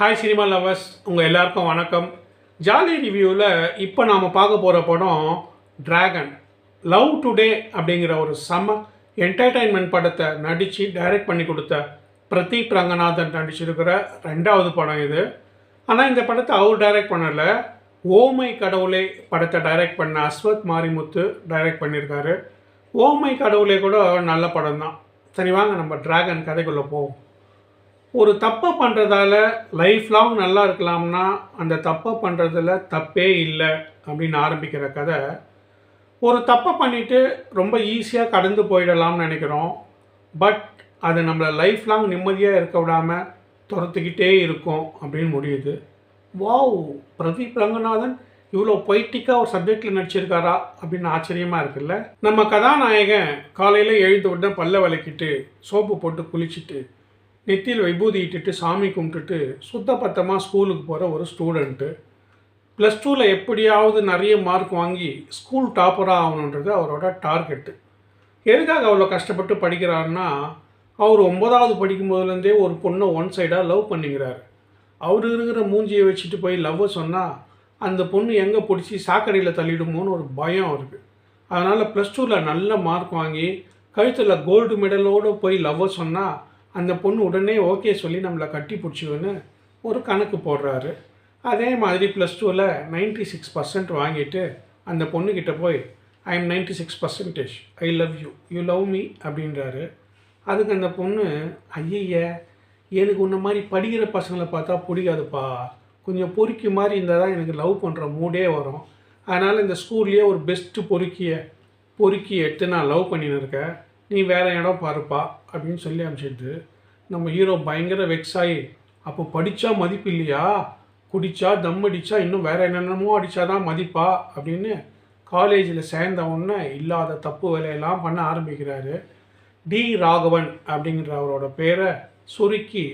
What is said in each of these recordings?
Hi cinema lovers உங்கள் எல்லாருக்கும் வணக்கம். ஜாலி ரிவ்யூவில் இப்போ நாம் பார்க்க போகிற படம் டிராகன் லவ் டுடே அப்படிங்கிற ஒரு சம என்டர்டைன்மெண்ட் படத்தை நடித்து டைரக்ட் பண்ணி கொடுத்த பிரதீப் ரங்கநாதன் நடிச்சிருக்கிற ரெண்டாவது படம் இது. ஆனால் இந்த படத்தை அவர் டைரக்ட் பண்ணல. ஓமை கடவுளே படத்தை டைரக்ட் பண்ண அஸ்வத் மாரிமுத்து டைரக்ட் பண்ணியிருக்காரு ஓமை கடவுளே கூட நல்ல படம் தான் சரி வாங்க நம்ம டிராகன் கதைக்குள்ளே போவோம். ஒரு தப்பை பண்ணுறதால லைஃப் லாங் நல்லா இருக்கலாம்னா அந்த தப்பை பண்ணுறதுல தப்பே இல்லை அப்படின்னு ஆரம்பிக்கிற கதை. ஒரு தப்பை பண்ணிவிட்டு ரொம்ப ஈஸியாக கடந்து போயிடலாம்னு நினைக்கிறோம். பட் அது நம்மளை லைஃப் லாங் நிம்மதியாக இருக்க விடாமல் துரத்துக்கிட்டே இருக்கும் அப்படின்னு முடியுது. வாவ் பிரதீப் ரங்கநாதன் இவ்வளோ பொய்ட்டிக்காக ஒரு சப்ஜெக்டில் நடிச்சிருக்காரா அப்படின்னு ஆச்சரியமாக இருக்குல்ல? நம்ம கதாநாயகன் காலையில் எழுந்த உடனே பல்ல விளக்கிட்டு சோப்பு போட்டு குளிச்சுட்டு நெத்தியில் விபூதி இட்டுட்டு சாமி கும்பிட்டுட்டு சுத்தபத்தமாக ஸ்கூலுக்கு போகிற ஒரு ஸ்டூடெண்ட்டு. ப்ளஸ் டூவில் எப்படியாவது நிறைய மார்க் வாங்கி ஸ்கூல் டாப்பராக ஆகணுன்றது அவரோட டார்கெட்டு. எதுக்காக அவ்வளோ கஷ்டப்பட்டு படிக்கிறாருன்னா அவர் ஒன்பதாவது படிக்கும்போதுலேருந்தே ஒரு பொண்ணை ஒன் சைடாக லவ் பண்ணிக்கிறாரு. அவர் இருக்கிற மூஞ்சியை வச்சுட்டு போய் லவ் சொன்னால் அந்த பொண்ணு எங்கே பிடிச்சி சாக்கடையில் தள்ளிடுமோன்னு ஒரு பயம் அவருக்கு. அதனால் ப்ளஸ் டூவில் நல்ல மார்க் வாங்கி கழுத்தில் கோல்டு மெடலோடு போய் லவ்வை சொன்னால் அந்த பொண்ணு உடனே ஓகே சொல்லி நம்மளை கட்டி பிடிச்சிவன்னு ஒரு கணக்கு போடுறாரு. அதே மாதிரி ப்ளஸ் டூவில் நைன்டி சிக்ஸ் பர்சன்ட் வாங்கிட்டு அந்த பொண்ணுக்கிட்ட போய் I am ninety six percentage I love you you love me அப்படின்றாரு. அதுக்கு அந்த பொண்ணு ஐயய்ய எனக்கு உன்ன மாதிரி படிக்கிற பசங்களை பார்த்தா பிடிக்காதுப்பா. கொஞ்சம் பொறுக்கி மாதிரி இருந்தால் தான் எனக்கு லவ் பண்ணுற மூடே வரும். அதனால் இந்த ஸ்கூல்லேயே ஒரு பெஸ்ட்டு பொறுக்கிய பொறுக்கி எடுத்து நான் லவ் பண்ணின்னு இருக்கேன். நீ வேறு இடம் பாருப்பா அப்படின்னு சொல்லி அனுப்பிச்சிட்டு நம்ம ஹீரோ பயங்கர வெக்ஸ் ஆகி அப்போ படித்தா மதிப்பு இல்லையா? குடித்தா தம் அடித்தா இன்னும் வேறு என்னென்னமோ அடித்தா தான் மதிப்பா? அப்படின்னு காலேஜில் சேர்ந்த உடனே இல்லாத தப்பு வேலையெல்லாம் பண்ண ஆரம்பிக்கிறாரு. டி ராகவன் அப்படிங்கிற அவரோட பேரை சுருக்கி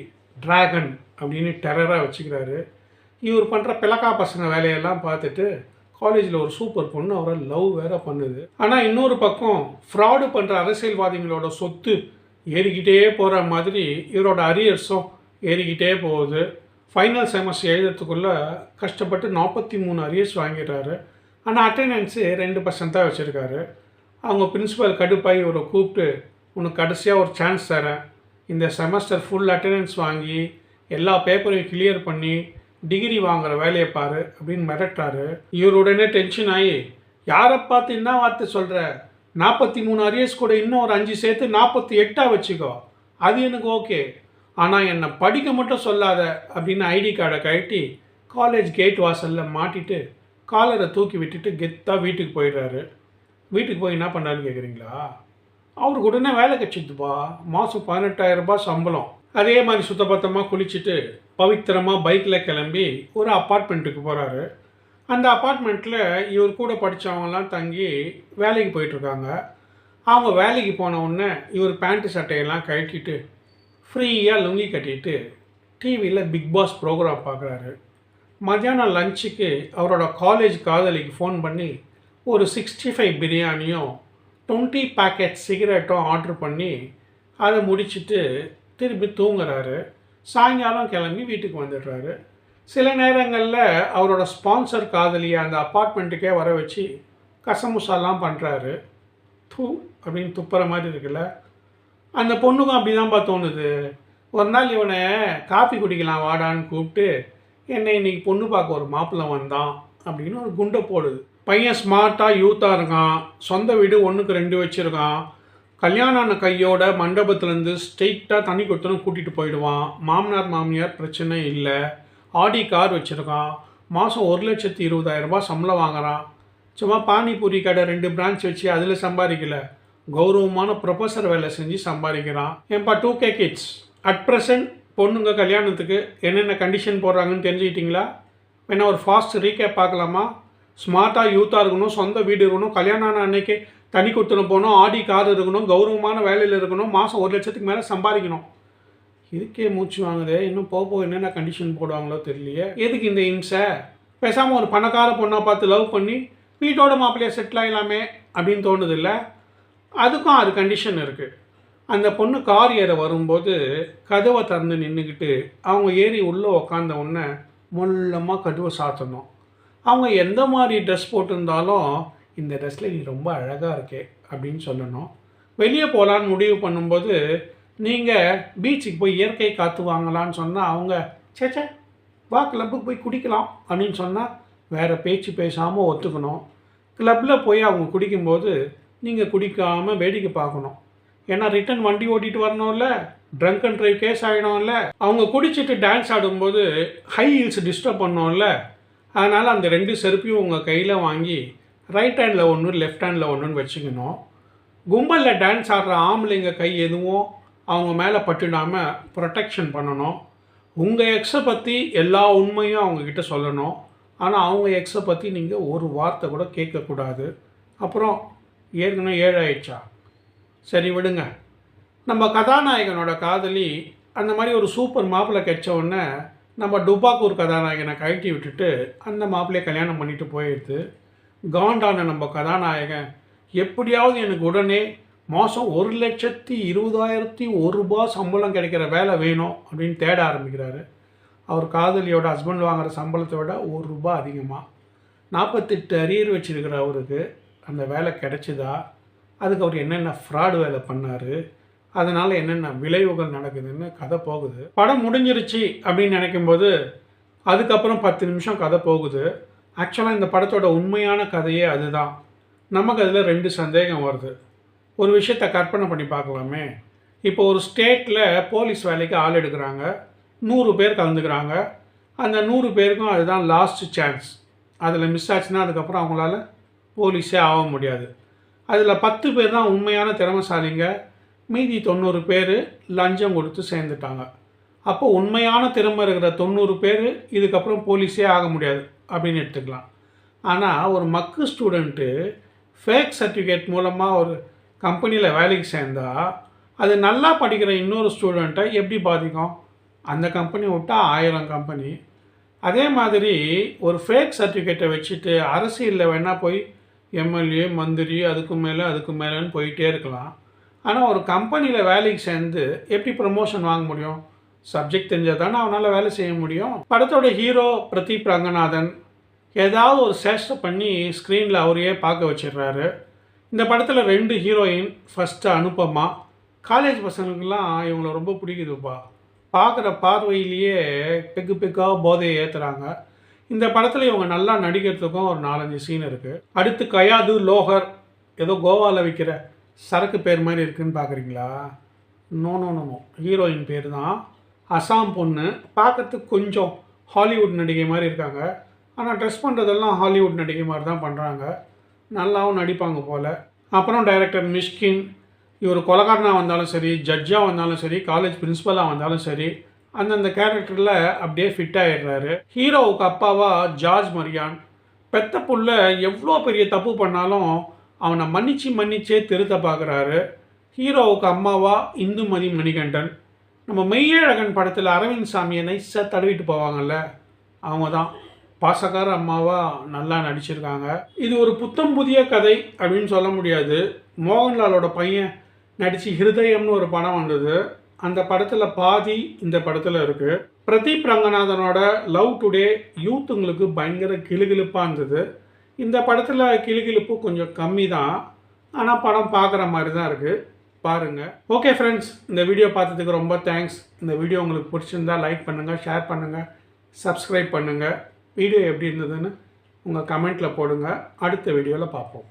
டிராகன் அப்படின்னு டெரராக வச்சுக்கிறாரு. இவர் பண்ணுற பிளக்கா பசங்க வேலையெல்லாம் பார்த்துட்டு காலேஜில் ஒரு சூப்பர் பொண்ணு அவரை லவ் வேற பண்ணுது. ஆனால் இன்னொரு பக்கம் ஃப்ராடு பண்ணுற அரசியல்வாதிகளோட சொத்து ஏறிக்கிட்டே போகிற மாதிரி இவரோட அரியர்ஸும் ஏறிக்கிட்டே போகுது. ஃபைனல் செமஸ்டர் எழுதுறதுக்குள்ளே கஷ்டப்பட்டு நாற்பத்தி மூணு அரியர்ஸ் வாங்கிடுறாரு. ஆனால் அட்டெண்டன்ஸு ரெண்டு பர்சன்ட் தான் வச்சுருக்காரு. அவங்க பிரின்ஸிபல் கடுப்பாகி இவரை கூப்பிட்டு உனக்கு கடைசியாக ஒரு சான்ஸ் தரேன். இந்த செமஸ்டர் ஃபுல் அட்டெண்டன்ஸ் வாங்கி எல்லா பேப்பரையும் கிளியர் பண்ணி டிகிரி வாங்குற வேலையை பாரு அப்படின்னு மிரட்டுறாரு. இவர் உடனே டென்ஷன் ஆகி யாரை பார்த்து என்ன வார்த்தை சொல்கிற நாற்பத்தி மூணு அரியர்ஸ் கூட இன்னும் ஒரு அஞ்சு சேர்த்து நாற்பத்தி எட்டாக வச்சுக்கோ. அது எனக்கு ஓகே ஆனால் என்னை படிக்க மட்டும் சொல்லாத அப்படின்னு ஐடி கார்டை கழட்டி காலேஜ் கேட் வாசலில் மாட்டிட்டு காலரை தூக்கி விட்டுட்டு கெத்தாக வீட்டுக்கு போயிடுறாரு. வீட்டுக்கு போய் என்ன பண்ணாருன்னு கேட்குறீங்களா அவருக்கு உடனே வேலை கிடச்சிதுப்பா மாதம் பதினெட்டாயிரம் ரூபாய் சம்பளம். அதே மாதிரி சுத்தபத்தமாக குளிச்சுட்டு பவித்திரமாக பைக்கில் கிளம்பி ஒரு அப்பார்ட்மெண்ட்டுக்கு போகிறாரு அந்த அப்பார்ட்மெண்ட்டில் இவர் கூட படித்தவங்கலாம் தங்கி வேலைக்கு போயிட்டுருக்காங்க. அவங்க வேலைக்கு போன உடனே இவர் பேண்ட்டு சட்டையெல்லாம் கழட்டிட்டு ஃப்ரீயாக லுங்கி கட்டிட்டு டிவியில் பிக் பாஸ் ப்ரோக்ராம் பார்க்குறாரு மத்தியானம் லஞ்சுக்கு அவரோட காலேஜ் காதலிக்கு ஃபோன் பண்ணி ஒரு சிக்ஸ்டி ஃபைவ் பிரியாணியும் டுவெண்ட்டி பேக்கெட் சிகரெட்டும் ஆர்டர் பண்ணி அதை முடிச்சுட்டு திரும்பி தூங்குறாரு. சாயங்காலம் கிளம்பி வீட்டுக்கு வந்துடுறாரு. சில நேரங்களில் அவரோட ஸ்பான்சர் காதலியை அந்த அப்பார்ட்மெண்ட்டுக்கே வர வச்சு கசமுசாலாம் பண்ணுறாரு தூ அப்படின்னு துப்புற மாதிரி இருக்குல்ல. அந்த பொண்ணுக்கும் அப்படி தான்ப்பா தோணுது. ஒரு நாள் இவனை காஃபி குடிக்கலாம் வாடான்னு கூப்பிட்டு என்னை இன்றைக்கி பொண்ணு பார்க்க ஒரு மாப்பிள்ளை வந்தான் அப்படின்னு ஒரு குண்டை போடுது. பையன் ஸ்மார்ட்டாக யூத்தாக இருக்கான். சொந்த வீடு ஒன்றுக்கு ரெண்டு வச்சுருக்கான். கல்யாணம் ஆன கையோட மண்டபத்துலேருந்து ஸ்ட்ரெயிட்டாக தண்ணி கொடுத்தனும் கூட்டிகிட்டு போயிடுவான். மாமனார் மாமியார் பிரச்சனை இல்லை. ஆடி கார் வச்சுருக்கான். மாதம் ஒரு லட்சத்தி இருபதாயிரம் ரூபாய் சம்பளம் வாங்குறான். சும்மா பானிபூரி கடை ரெண்டு பிரான்ச் வச்சு அதில் சம்பாதிக்கல. கௌரவமான ப்ரொஃபஸர் வேலை செஞ்சு சம்பாதிக்கிறான். ஏன்பா two K kids at present பொண்ணுங்க கல்யாணத்துக்கு என்னென்ன கண்டிஷன் போடுறாங்கன்னு தெரிஞ்சுக்கிட்டீங்களா? வேணா ஒரு ஃபாஸ்ட் ரீகேப் பார்க்கலாமா? ஸ்மார்ட்டாக யூத்தாக இருக்கணும் சொந்த வீடு இருக்கணும் கல்யாணம் ஆன அன்னைக்கு தனி கொடுத்துன்னு போகணும் ஆடி கார் இருக்கணும் கௌரவமான வேலையில் இருக்கணும் மாதம் ஒரு லட்சத்துக்கு மேலே சம்பாதிக்கணும். இதுக்கே மூச்சு வாங்குதே இன்னும் போக போக என்னென்ன கண்டிஷன் போடுவாங்களோ தெரியலையே. எதுக்கு இந்த இம்சை? பேசாமல் ஒரு பணக்கார பொண்ணை பார்த்து லவ் பண்ணி வீட்டோட மாப்பிள்ளையை செட்டில் ஆகலாமே அப்படின்னு இல்லை அதுக்கும் அது கண்டிஷன் இருக்குது அந்த பொண்ணு கார் ஏற வரும்போது கதவை திறந்து நின்றுக்கிட்டு அவங்க ஏறி உள்ளே உக்காந்த உடனே மொல்லமாக கதவை சாத்தணும். அவங்க எந்த மாதிரி ட்ரெஸ் போட்டிருந்தாலும் இந்த ட்ரெஸ்ஸில் நீ ரொம்ப அழகாக இருக்கே அப்படின்னு சொல்லணும். வெளியே போகலான்னு முடிவு பண்ணும்போது நீங்கள் பீச்சுக்கு போய் இயற்கை காற்று வாங்கலான்னு சொன்னால் அவங்க சேச்சே வா கிளப்புக்கு போய் குடிக்கலாம் அப்படின்னு சொன்னால் வேறு பேச்சு பேசாமல் ஒத்துக்கணும். கிளப்பில் போய் அவங்க குடிக்கும்போது நீங்கள் குடிக்காமல் வேடிக்கை பார்க்கணும். ஏன்னா ரிட்டன் வண்டி ஓட்டிகிட்டு வரணும்ல ட்ரங்க் அண்ட் ட்ரைவ் கேஸ் ஆகிடும்ல அவங்க குடிச்சிட்டு டான்ஸ் ஆடும்போது ஹை ஹீல்ஸ் டிஸ்டர்ப் பண்ணோம்ல. அதனால் அந்த ரெண்டு செருப்பையும் உங்கள் கையில் வாங்கி ரைட் ஹேண்டில் ஒன்று லெஃப்ட் ஹேண்டில் ஒன்றுன்னு வச்சுக்கணும். கும்பலில் டான்ஸ் ஆடுற ஆம்பளைங்க கை எதுவும் அவங்க மேலே பட்டுடாமல் ப்ரொடெக்ஷன் பண்ணணும். உங்கள் எக்ஸை பற்றி எல்லா உண்மையும் அவங்கக்கிட்ட சொல்லணும். ஆனால் அவங்க எக்ஸை பற்றி நீங்கள் ஒரு வார்த்தை கூட கேட்கக்கூடாது. அப்புறம் ஏற்கனவே ஏழாயிடுச்சா? சரி விடுங்க. நம்ம கதாநாயகனோட காதலி அந்த மாதிரி ஒரு சூப்பர் மாப்பிள்ளை கிடைச்ச உடனே நம்ம டுபாக்கூர் கதாநாயகனை கழட்டி விட்டுட்டு அந்த மாப்பிள்ளையை கல்யாணம் பண்ணிட்டு போயிடுது. காண்டான நம்ம கதாநாயகன் எப்படியாவது எனக்கு உடனே மாதம் ஒரு லட்சத்தி இருபதாயிரத்தி ஒரு ரூபா சம்பளம் கிடைக்கிற வேலை வேணும் அப்படின்னு தேட ஆரம்பிக்கிறாரு. அவர் காதலியோட ஹஸ்பண்ட் வாங்குகிற சம்பளத்தை விட ஒரு ரூபா அதிகமாக நாற்பத்தெட்டு அரியர் வச்சுருக்கிற அவருக்கு அந்த வேலை கிடைச்சிதா? அதுக்கு அவர் என்னென்ன ஃப்ராடு வேலை பண்ணார்? அதனால் என்னென்ன விளைவுகள் நடக்குதுன்னு கதை போகுது. படம் முடிஞ்சிருச்சு அப்படின்னு நினைக்கும்போது அதுக்கப்புறம் பத்து நிமிஷம் கதை போகுது. ஆக்சுவலாக இந்த படத்தோட உண்மையான கதையே அதுதான். நமக்கு அதில் ரெண்டு சந்தேகம் வருது. ஒரு விஷயத்தை கற்பனை பண்ணி பார்க்கலாமே. இப்போ ஒரு ஸ்டேட்டில் போலீஸ் வேலைக்கு ஆள் எடுக்கிறாங்க. நூறு பேர் கலந்துக்கிறாங்க. அந்த நூறு பேருக்கும் அதுதான் லாஸ்ட் சான்ஸ் அதில் மிஸ் ஆச்சுன்னா அதுக்கப்புறம் அவங்களால போலீஸே ஆக முடியாது. அதில் பத்து பேர் தான் உண்மையான திறமைசாலிங்க. மீதி தொண்ணூறு பேர் லஞ்சம் கொடுத்து சேர்ந்துட்டாங்க. அப்போ உண்மையான திறமை இருக்கிற தொண்ணூறு பேர் இதுக்கப்புறம் போலீஸே ஆக முடியாது அப்படின்னு எடுத்துக்கலாம். ஆனால் ஒரு மக்கு ஸ்டூடெண்ட்டு ஃபேக் சர்டிஃபிகேட் மூலமாக ஒரு கம்பெனியில் வேலைக்கு சேர்ந்தால் அது நல்லா படிக்கிற இன்னொரு ஸ்டூடெண்ட்டை எப்படி பாதிக்கும்? அந்த கம்பெனி விட்டால் ஆயிரம் கம்பெனி அதே மாதிரி ஒரு ஃபேக் சர்டிஃபிகேட்டை வச்சுட்டு அரசியலில் வேணால் போய் எம்எல்ஏ மந்திரி அதுக்கு மேலே அதுக்கு மேலேன்னு போயிட்டே இருக்கலாம். ஆனால் ஒரு கம்பெனியில் வேலைக்கு சேர்ந்து எப்படி ப்ரமோஷன் வாங்க முடியும்? சப்ஜெக்ட் தெரிஞ்சால் தானே அவனால் வேலை செய்ய முடியும். படத்தோட ஹீரோ பிரதீப் ரங்கநாதன் ஏதாவது ஒரு சேஷ்டை பண்ணி ஸ்க்ரீனில் அவரையே பார்க்க வச்சிடுறாரு. இந்த படத்தில் ரெண்டு ஹீரோயின் ஃபஸ்ட்டு அனுப்பமா காலேஜ் பசங்களுக்கெல்லாம் இவங்கள ரொம்ப பிடிக்குதுப்பா. பார்க்குற பார்வையிலேயே பெக்கு பெக்காக போதையை ஏற்றுறாங்க இந்த படத்தில் இவங்க நல்லா நடிக்கிறதுக்கும் ஒரு நாலஞ்சு சீன் இருக்குது அடுத்து கயாது லோகர் ஏதோ கோவாவில் விற்கிற சரக்கு பேர் மாதிரி இருக்குன்னு பார்க்குறீங்களா? No no no no heroine பேர் தான். அசாம் பொண்ணு. பார்க்கறதுக்கு கொஞ்சம் ஹாலிவுட் நடிகை மாதிரி இருக்காங்க. ஆனால் ட்ரெஸ் பண்ணுறதெல்லாம் ஹாலிவுட் நடிகை மாதிரி தான் பண்ணுறாங்க நல்லாவும் நடிப்பாங்க போல். அப்புறம் டைரக்டர் மிஷ்கின். இவர் கொலகாரனாக வந்தாலும் சரி ஜட்ஜாக வந்தாலும் சரி காலேஜ் பிரின்ஸிபலாக வந்தாலும் சரி அந்தந்த கேரக்டரில் அப்படியே ஃபிட் ஆகிடுறாரு ஹீரோவுக்கு அப்பாவா ஜார்ஜ் மரியான் பெத்த புள்ள எவ்வளோ பெரிய தப்பு பண்ணாலும் அவனை மன்னிச்சு மன்னிச்சே திருத்த பார்க்குறாரு. ஹீரோவுக்கு அம்மாவா இந்துமதி மணிகண்டன். நம்ம மெய்யழகன் படத்தில் அரவிந்த் சாமியை நைஸாக தடவிட்டு போவாங்கல்ல. அவங்க தான் பாசக்கார அம்மாவா நல்லா நடிச்சிருக்காங்க. இது ஒரு புத்தம் புதிய கதை அப்படின்னு சொல்ல முடியாது. மோகன்லாலோட பையன் நடித்து ஹிருதயம்னு ஒரு படம் வந்தது. அந்த படத்தில் பாதி இந்த படத்தில் இருக்குது பிரதீப் ரங்கநாதனோட லவ் டுடே யூத்துங்களுக்கு பயங்கர கிளுகிளுப்பாக இருந்தது. இந்த படத்தில் கிளுகிளுப்பு கொஞ்சம் கம்மி தான் ஆனால் படம் பார்க்குற மாதிரி தான் இருக்குது பாருங்கள் ஓகே ஃப்ரெண்ட்ஸ் இந்த வீடியோ பார்த்ததுக்கு ரொம்ப தேங்க்ஸ் இந்த வீடியோ உங்களுக்கு பிடிச்சிருந்தா லைக் பண்ணுங்கள் ஷேர் பண்ணுங்கள் சப்ஸ்கிரைப் பண்ணுங்கள் வீடியோ எப்படி இருந்ததுன்னு உங்கள் கமெண்ட்டில் போடுங்க. அடுத்த வீடியோவில் பார்ப்போம்.